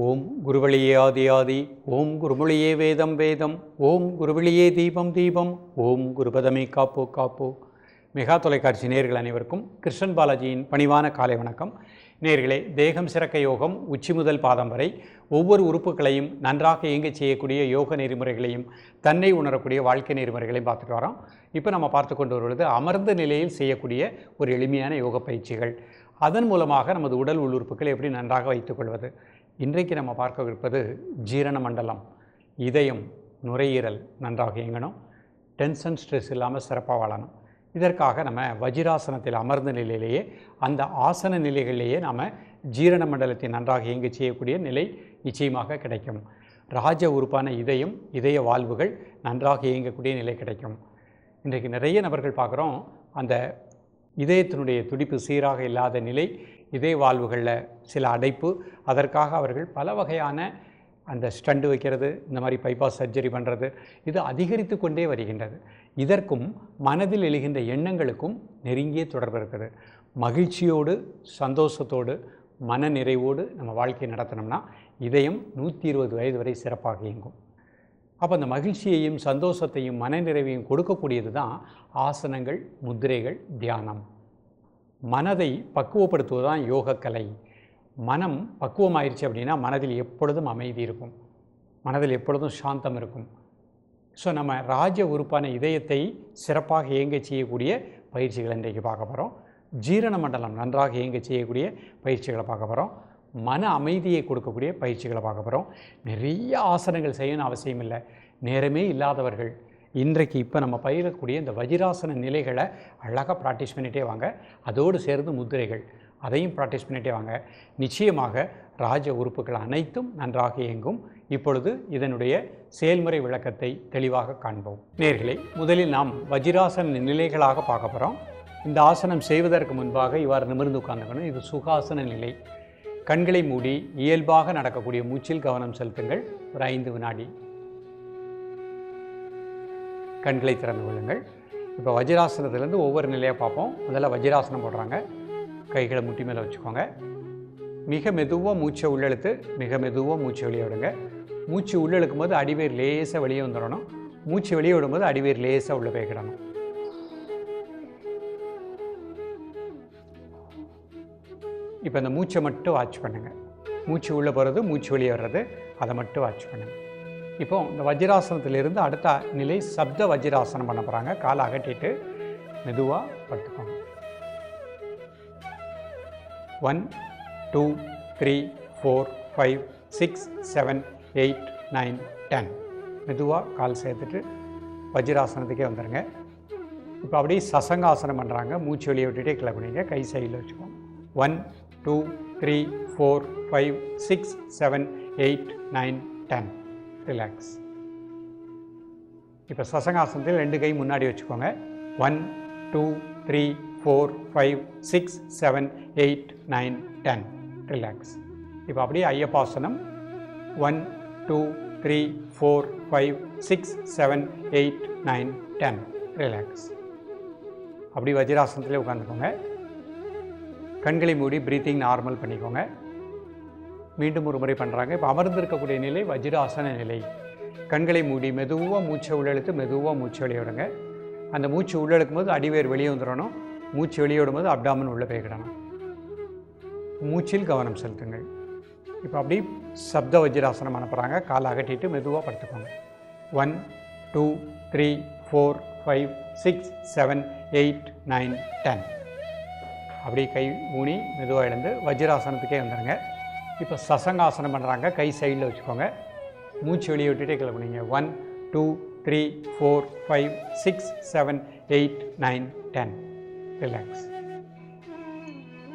ஓம் குருவழியே ஆதி ஆதி ஓம் குருமொழியே வேதம் வேதம் ஓம் குருவழியே தீபம் தீபம் ஓம் குருபதமே காப்போ காப்போ. மெகா தொலைக்காட்சி நேர்கள் அனைவருக்கும் கிருஷ்ணன் பாலாஜியின் பணிவான காலை வணக்கம். நேர்களே தேகம் சிறக்க யோகம் உச்சி முதல் பாதம் வரை ஒவ்வொரு உறுப்புகளையும் நன்றாக இயங்கச் செய்யக்கூடிய யோக நெறிமுறைகளையும் தன்னை உணரக்கூடிய வாழ்க்கை நெறிமுறைகளையும் பார்த்துட்டு வரோம். இப்போ நம்ம பார்த்து கொண்டு வருவது அமர்ந்த நிலையில் செய்யக்கூடிய ஒரு எளிமையான யோக பயிற்சிகள். அதன் மூலமாக நமது உடல் உள்ளுறுப்புகளை எப்படி நன்றாக வைத்துக்கொள்வது இன்றைக்கு நம்ம பார்க்க இருப்பது ஜீரண மண்டலம் இதயம் நுரையீரல் நன்றாக இயங்கணும் டென்ஷன் ஸ்ட்ரெஸ் இல்லாமல் சிறப்பாக வாழணும். இதற்காக நம்ம வஜிராசனத்தில் அமர்ந்த நிலையிலேயே அந்த ஆசன நிலைகளிலேயே நாம் ஜீரண மண்டலத்தை நன்றாக இயங்க செய்யக்கூடிய நிலை நிச்சயமாக கிடைக்கும். ராஜ உறுப்பான இதயம் இதய வாழ்வுகள் நன்றாக இயங்கக்கூடிய நிலை கிடைக்கும். இன்றைக்கு நிறைய நபர்கள் பார்க்குறோம் அந்த இதயத்தினுடைய துடிப்பு சீராக இல்லாத நிலை இதய வாழ்வுகளில் சில அடைப்பு. அதற்காக அவர்கள் பல வகையான அந்த ஸ்டண்டு வைக்கிறது இந்த மாதிரி பைபாஸ் சர்ஜரி பண்ணுறது இது அதிகரித்து கொண்டே வருகின்றது. இதற்கும் மனதில் எழுகின்ற எண்ணங்களுக்கும் நெருங்கிய தொடர்பு இருக்குது. மகிழ்ச்சியோடு சந்தோஷத்தோடு மன நிறைவோடு நம்ம வாழ்க்கையை நடத்தினோம்னா இதயம் நூற்றி இருபது வயது வரை சிறப்பாக இயங்கும். அப்போ அந்த மகிழ்ச்சியையும் சந்தோஷத்தையும் மனநிறைவையும் கொடுக்கக்கூடியது தான் ஆசனங்கள் முதிரைகள் தியானம். மனதை பக்குவப்படுத்துவது தான் யோகக்கலை. மனம் பக்குவமாயிருச்சு அப்படின்னா மனதில் எப்பொழுதும் அமைதி இருக்கும். மனதில் எப்பொழுதும் சாந்தம் இருக்கும். ஸோ நம்ம ராஜ உறுப்பான இதயத்தை சிறப்பாக இயங்க செய்யக்கூடிய பயிற்சிகளை இன்றைக்கு பார்க்க போகிறோம் ஜீரண மண்டலம் நன்றாக இயங்க செய்யக்கூடிய பயிற்சிகளை பார்க்க போகிறோம் மன அமைதியை கொடுக்கக்கூடிய பயிற்சிகளை பார்க்க போகிறோம் நிறைய ஆசனங்கள் செய்யணும்னு அவசியம் இல்லை நேரமே இல்லாதவர்கள் இன்றைக்கு இப்போ நம்ம பயிரக்கூடிய இந்த வஜிராசன நிலைகளை அழகாக ப்ராக்டிஸ் பண்ணிகிட்டே வாங்க. அதோடு சேர்ந்து முத்திரைகள் அதையும் ப்ராக்டிஸ் பண்ணிகிட்டே வாங்க. நிச்சயமாக ராஜ உறுப்புகள் அனைத்தும் நன்றாக இயங்கும். இப்பொழுது இதனுடைய செயல்முறை விளக்கத்தை தெளிவாக காண்போம். நேர்களை முதலில் நாம் வஜிராசன நிலைகளாக பார்க்க போகிறோம் இந்த ஆசனம் செய்வதற்கு முன்பாக இவ்வாறு நிமிர்ந்து உட்கார்ந்துக்கணும். இது சுகாசன நிலை. கண்களை மூடி இயல்பாக நடக்கக்கூடிய மூச்சில் கவனம் செலுத்துங்கள். ஒரு ஐந்து வினாடி. கண்களை திறந்து கொள்ளுங்கள். இப்போ வஜ்ராசனத்துலேருந்து ஒவ்வொரு நிலையாக பார்ப்போம். முதல்ல வஜ்ராசனம் போடுறாங்க. கைகளை முட்டி மேலே வச்சுக்கோங்க. மிக மெதுவாக மூச்சை உள்ளெழுத்து மிக மெதுவாக மூச்சை வெளியே விடுங்க. மூச்சு உள்ளெழுக்கும் போது அடிவேர் லேசாக வெளியே வந்துடணும். மூச்சு வெளியே விடும்போது அடிவேர் லேசாக உள்ளே போய்க்கிடணும் இப்போ இந்த மூச்சை மட்டும் வாட்ச் பண்ணுங்கள் மூச்சு உள்ளே போகிறது மூச்சு வெளியே வர்றது அதை மட்டும் வாட்ச் பண்ணுங்கள் இப்போ இந்த வஜ்ராசனத்திலிருந்து அடுத்த நிலை சப்த வஜ்ராசனம் பண்ண போகிறாங்க காலை அகட்டிட்டு மெதுவாக படுத்துக்கோங்க one two three four five six seven eight nine ten மெதுவாக கால் சேர்த்துட்டு வஜ்ராசனத்துக்கே வந்துடுங்க இப்போ அப்படியே சசங்காசனம் பண்ணுறாங்க மூச்சு வெளியே விட்டுட்டே கிளம்புனீங்க கை சைடில் வச்சுக்கோங்க. One two three four five six seven eight nine ten relax இப்போ சசங்காசனத்தில் ரெண்டு கை முன்னாடி வச்சுக்கோங்க. One two three four five six seven eight nine ten relax இப்போ அப்படியே ஐயப்பாசனம். One two three four five six seven eight nine ten relax அப்படி வஜ்ராசனத்திலே உட்காந்துக்கோங்க கண்களை மூடி ப்ரீத்திங் நார்மல் பண்ணிக்கோங்க. மீண்டும் ஒரு முறை பண்ணுறாங்க இப்போ அமர்ந்திருக்கக்கூடிய நிலை வஜ்ராசன நிலை. கண்களை மூடி மெதுவாக மூச்சை உள்ளெழுத்து மெதுவாக மூச்சு வெளியே அந்த மூச்சு உள்ளெழுக்கும் போது அடிவேர் வெளியே வந்துடணும். மூச்சு வெளியோடும் போது அப்டாமன் உள்ளே போய்க்கிடணும் மூச்சில் கவனம் செலுத்துங்கள். இப்போ அப்படி சப்த வஜ்ராசனம் அனுப்புகிறாங்க காலை அகட்டிட்டு மெதுவாக படுத்துக்கோங்க. One two three four five six seven eight nine ten அப்படியே கை ஊனி மெதுவாக எழுந்து வஜ்ராசனத்துக்கே வந்துடுங்க இப்போ சசங்காசனம் பண்ணுறாங்க. கை சைடில் வச்சுக்கோங்க. மூச்சு வெளியே விட்டுட்டே கிளம்புனீங்க one two three four five six seven eight nine ten relax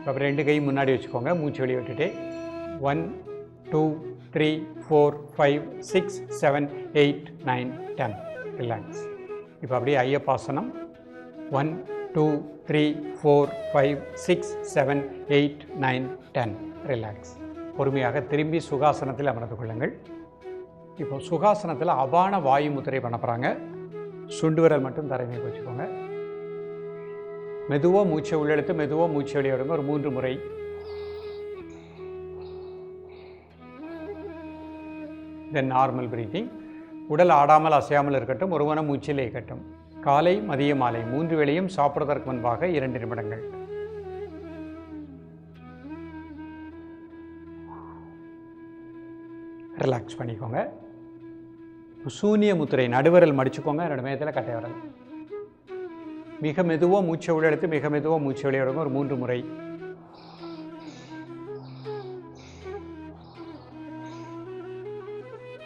அப்புறம் ரெண்டு கை முன்னாடி வச்சுக்கோங்க. மூச்சு வெளியே விட்டுட்டே. One two three four five six seven eight nine ten relax இப்போ அப்படியே ஐயப்பாசனம். One two three four five six seven eight nine ten relax பொறுமையாக திரும்பி சுகாசனத்தில் அமர்ந்து கொள்ளுங்கள். இப்போ சுகாசனத்தில் அபான வாயு முத்திரை பண்ண போகிறாங்க சுண்டு விரல் மட்டும் தரைமையை வச்சுக்கோங்க மெதுவாக மூச்சை உள்ளெழுத்து மெதுவாக மூச்சை வெளியிடுங்க ஒரு மூன்று முறை. தென் நார்மல் பிரீத்திங் உடல் ஆடாமல் அசையாமல் இருக்கட்டும் ஒருவன மூச்சிலே இருக்கட்டும் காலை மதிய மாலை மூன்று வேளையும் சாப்பிடுவதற்கு முன்பாக இரண்டு நிமிடங்கள். ரிலாக்ஸ் பண்ணிக்கோங்க. சூனிய முத்திரை நடுவரல் மடிச்சுக்கோங்க. ரெண்டு மேயத்தில் கட்டை வரல். மிக மெதுவாக மூச்சை உள்ளெடுத்து மிக மெதுவாக மூச்சை விளையாடுங்க ஒரு மூன்று முறை.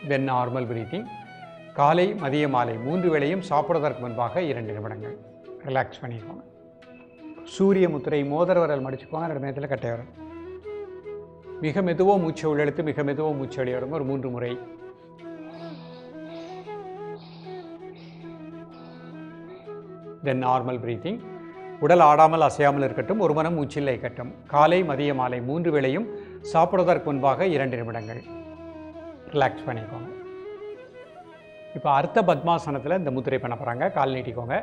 தென் நார்மல் பிரீத்திங் காலை மதிய மாலை மூன்று வேளையும் சாப்பிடுவதற்கு முன்பாக இரண்டு நிமிடங்கள். ரிலாக்ஸ் பண்ணிக்கோங்க. சூரிய முத்திரை மோதர் வரல் மடிச்சுக்கோங்க. ரெண்டு நேரத்தில் கட்டை வரல். மிக மெதுவோ மூச்சை உள்ளெடுத்து மிக மெதுவோ மூச்சை வெளியிடுங்க ஒரு மூன்று முறை. தென் நார்மல் பிரீத்திங் உடல் ஆடாமல் அசையாமல் இருக்கட்டும் ஒரு மனம் மூச்சில்லை கட்டும் காலை மதிய மாலை மூன்று வேளையும் சாப்பிடுவதற்கு முன்பாக இரண்டு நிமிடங்கள். ரிலாக்ஸ் பண்ணிக்கோங்க. இப்போ அர்த்த பத்மாசனத்தில் இந்த முத்திரை பண்ண போகிறாங்க கால் நீட்டிக்கோங்க.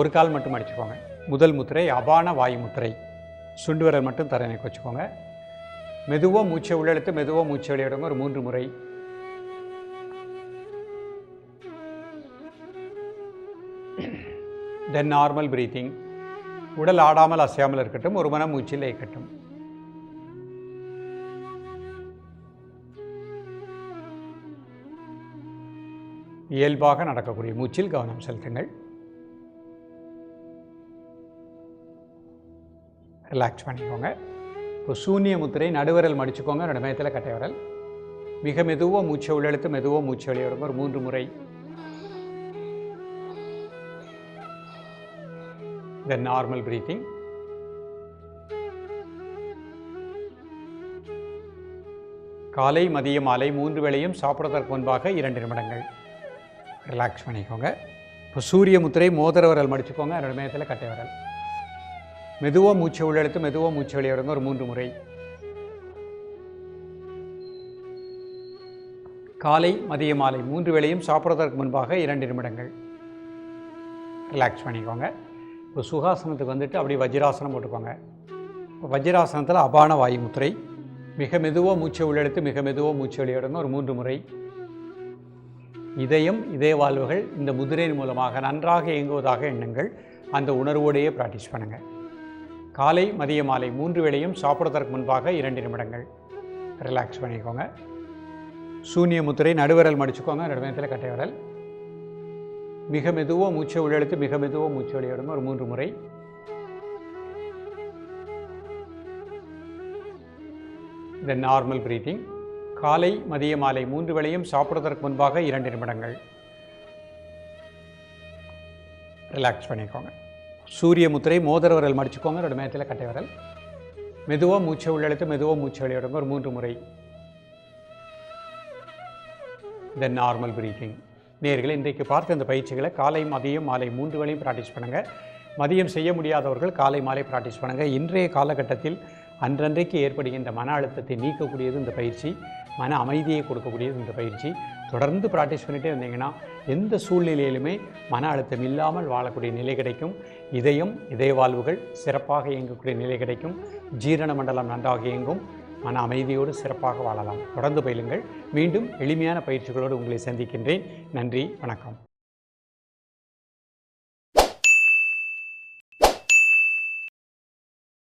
ஒரு கால் மட்டும் அடிச்சுக்கோங்க. முதல் முத்திரை அபான வாயு முத்திரை. சுண்டு விரல் மட்டும் தரணைக்கு வச்சுக்கோங்க. மெதுவாக மூச்சை உள்ளெழுத்து மெதுவாக மூச்சை வெளியிடுங்க. ஒரு மூன்று முறை. தென் நார்மல் பிரீத்திங் உடல் ஆடாமல் அசையாமல் இருக்கட்டும். ஒரு மனம் மூச்சில் இருக்கட்டும் இயல்பாக நடக்கக்கூடிய மூச்சில் கவனம் செலுத்துங்கள். ரிலாக்ஸ் பண்ணிக்கோங்க. இப்போ சூன்ய முத்திரை நடுவரல் மடிச்சுக்கோங்க. ரெண்டு மயத்தில் கட்டை வரல். மிக மெதுவாக மூச்சை உள்ளெழுத்து மெதுவாக மூச்சை வெளியிடுங்க ஒரு மூன்று முறை. த நார்மல் ப்ரீத்திங் காலை மதிய மாலை மூன்று வேளையும் சாப்பிட்றதற்கு முன்பாக இரண்டு நிமிடங்கள் ரிலாக்ஸ் பண்ணிக்கோங்க. இப்போ சூரிய முத்திரை மோதிர வரல் மடிச்சுக்கோங்க. ரெண்டு நேரத்தில் கட்டை வரல். மெதுவாக மூச்சை உள்ளெழுத்து மெதுவாக மூச்சு வெளியிடுங்க ஒரு மூன்று முறை. காலை மதிய மாலை மூன்று வேளையும் சாப்பிட்றதற்கு முன்பாக இரண்டு நிமிடங்கள். ரிலாக்ஸ் பண்ணிக்கோங்க. இப்போ சுகாசனத்துக்கு வந்துட்டு அப்படியே வஜ்ராசனம் போட்டுக்கோங்க. இப்போ வஜ்ராசனத்தில் அபான வாயு முத்திரை. மிக மெதுவாக மூச்சை உள்ளெடுத்து மிக மெதுவாக மூச்சு வெளியிடணும் ஒரு மூன்று முறை. இதயம் இதய வாழ்வுகள் இந்த முதிரையின் மூலமாக நன்றாக இயங்குவதாக எண்ணுங்கள். அந்த உணர்வோடையே ப்ராக்டிஸ் பண்ணுங்கள் காலை மதிய மாலை மூன்று வேளையும் சாப்பிடுவதற்கு முன்பாக இரண்டு நிமிடங்கள். ரிலாக்ஸ் பண்ணிக்கோங்க. சூன்ய முத்திரை நடுவரல் மடிச்சுக்கோங்க. நடுவயத்தில் கட்டை விரல். மிக மெதுவாக மூச்சை உள்ளெழுத்து மிக மெதுவாக மூச்சு வெளியிடும் ஒரு மூன்று முறை. இந்த நார்மல் பிரீத்திங் காலை மதிய மாலை மூன்று வேளையும் சாப்பிடுவதற்கு முன்பாக இரண்டு நிமிடங்கள். ரிலாக்ஸ் பண்ணிக்கோங்க. சூரிய முத்திரை மோதிர மடிச்சுக்கோங்க. ரெண்டு மேத்தில் கட்டை வரல். மெதுவாக மூச்சை உள்ளெழுத்து மெதுவாக மூச்சை வெளியிடுங்க. ஒரு மூன்று முறை. தென் நார்மல் பிரீத்திங் நேர்களை இன்றைக்கு பார்த்த இந்த பயிற்சிகளை காலை மதியம் மாலை மூன்று வேளையும் ப்ராக்டிஸ் பண்ணுங்கள் மதியம் செய்ய முடியாதவர்கள் காலை மாலை ப்ராக்டிஸ் பண்ணுங்கள் இன்றைய காலகட்டத்தில் அன்றன்றைக்கு ஏற்படுகின்ற மன அழுத்தத்தை நீக்கக்கூடியது இந்த பயிற்சி. மன அமைதியை கொடுக்கக்கூடியது இந்த பயிற்சி. தொடர்ந்து ப்ராக்டிஸ் பண்ணிகிட்டே இருந்தீங்கன்னா எந்த சூழ்நிலையிலுமே மன அழுத்தம் இல்லாமல் வாழக்கூடிய நிலை கிடைக்கும். இதயம் இதய வாழ்வுகள் சிறப்பாக இயங்கக்கூடிய நிலை கிடைக்கும். ஜீரண மண்டலம் நன்றாக இயங்கும். மன அமைதியோடு சிறப்பாக வாழலாம். தொடர்ந்து பயிலுங்கள். மீண்டும் எளிமையான பயிற்சிகளோடு உங்களை சந்திக்கின்றேன். நன்றி வணக்கம்.